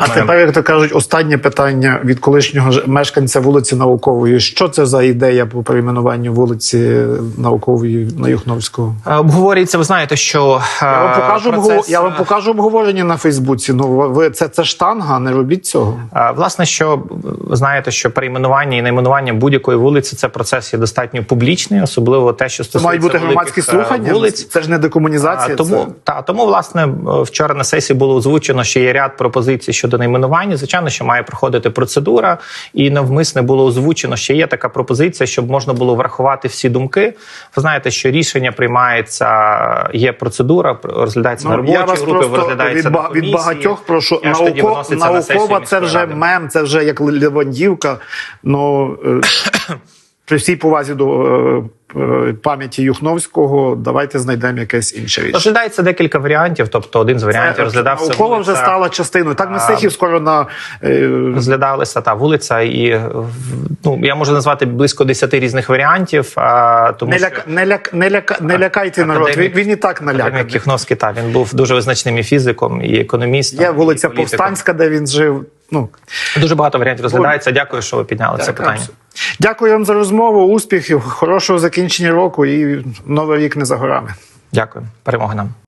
А тепер, як то кажуть, останнє питання від колишнього мешканця вулиці Наукової. Що це за ідея по перейменуванню вулиці Наукової на Юхновського? Е, Обговорюється, ви знаєте, що е, Я вам покажу процес, я вам покажу обговорення на Фейсбуці. Ну ви це, це штанга, не робіть цього. е, власне, що ви знаєте, що перейменування і найменування будь-якої вулиці це процес є достатньо публічний, особливо те, що Це стосується мають бути громадські слухання. вулиць. Це ж не декомунізація. А, тому це... та тому, власне, вчора на сесії було озвучено, що є ряд пропозицій щодо найменування. Звичайно, що має проходити процедура, і навмисне було озвучено, що є така пропозиція, щоб можна було врахувати всі думки. Ви знаєте, що рішення приймається, є процедура, розглядається на Ну, робочій групі, розглядається від, на ба- від багатьох прошу науко, виноситься на. Це вже ради. мем, це вже як Левандівка. Ну е, при всій повазі до е, е, пам'яті Юхновського, давайте знайдемо якесь інше рішення. Розглядається декілька варіантів. Тобто, один з варіантів розглядався наукова вже стала частиною. Так Месихів скоро на е, Розглядалася та вулиця, і ну я можу назвати близько 10 різних варіантів. А тому не, що не, ляк, не, ляка, не лякайте народ. Він, академік- він і так академік наляканий. Кіхновський та він був дуже визначним і фізиком, і економістом. Є вулиця. Повстанська, де він жив. Ну Дуже багато варіантів розглядається. Дякую, що ви підняли це питання. Дякую вам за розмову. Успіхів, хорошого закінчення року і новий рік не за горами. Дякую, перемоги нам.